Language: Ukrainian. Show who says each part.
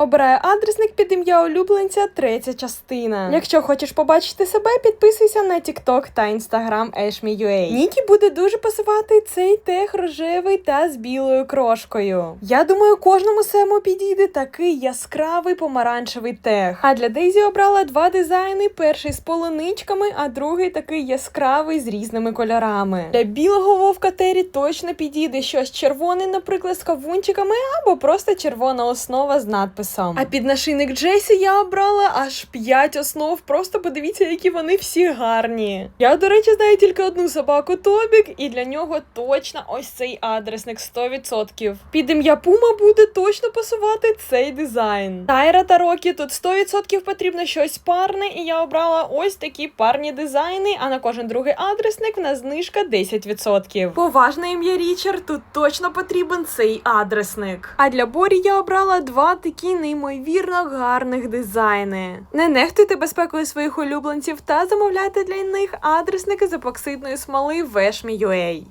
Speaker 1: Обираю адресник під ім'я улюбленця, третя частина. Якщо хочеш побачити себе, підписуйся на TikTok та Instagram Ashme.ua. Нікі буде дуже пасувати цей тех рожевий та з білою крошкою. Я думаю, кожному сему підійде такий яскравий помаранчевий тех. А для Дейзі обрала два дизайни: перший з полуничками, а другий такий яскравий з різними кольорами. Для білого вовка Тері точно підійде щось червоне, наприклад, з кавунчиками, або просто червона основа з надписом. А під нашийник Джесі я обрала аж 5 основ. Просто подивіться, які вони всі гарні. Я, до речі, знаю тільки одну собаку Тобік, і для нього точно ось цей адресник 100%. Під ім'я Пума буде точно пасувати цей дизайн. Тайра та Рокі тут 100% потрібно щось парне, і я обрала ось такі парні дизайни, а на кожен другий адресник в нас знижка 10%. Поважне ім'я Річард тут точно потрібен цей адресник. А для Борі я обрала два такі неймовірно гарних дизайни. Не нехтуйте безпекою своїх улюбленців та замовляйте для них адресники з епоксидної смоли Ешмі.ua.